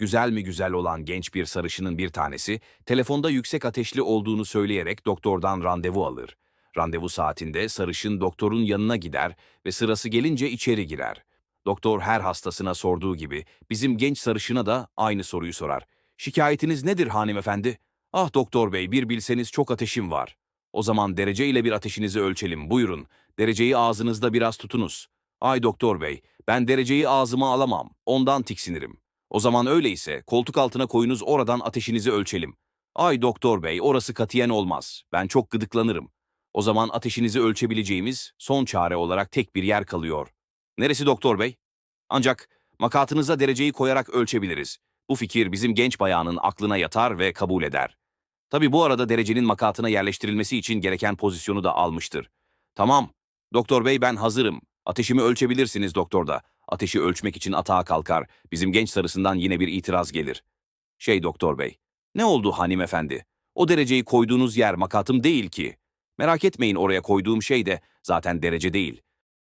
Güzel mi güzel olan genç bir sarışının bir tanesi, telefonda yüksek ateşli olduğunu söyleyerek doktordan randevu alır. Randevu saatinde sarışın doktorun yanına gider ve sırası gelince içeri girer. Doktor her hastasına sorduğu gibi bizim genç sarışına da aynı soruyu sorar. Şikayetiniz nedir hanımefendi? Ah doktor bey bir bilseniz çok ateşim var. O zaman derece ile bir ateşinizi ölçelim buyurun. Dereceyi ağzınızda biraz tutunuz. Ay doktor bey ben dereceyi ağzıma alamam. Ondan tiksinirim. O zaman öyleyse koltuk altına koyunuz oradan ateşinizi ölçelim. Ay doktor bey orası katiyen olmaz. Ben çok gıdıklanırım. O zaman ateşinizi ölçebileceğimiz son çare olarak tek bir yer kalıyor. Neresi doktor bey? Ancak makatınıza dereceyi koyarak ölçebiliriz. Bu fikir bizim genç bayanın aklına yatar ve kabul eder. Tabi bu arada derecenin makatına yerleştirilmesi için gereken pozisyonu da almıştır. Tamam, doktor bey ben hazırım. Ateşimi ölçebilirsiniz doktorda. Ateşi ölçmek için atağa kalkar. Bizim genç sarısından yine bir itiraz gelir. Şey doktor bey, ne oldu hanımefendi? O dereceyi koyduğunuz yer makatım değil ki. Merak etmeyin oraya koyduğum şey de zaten derece değil.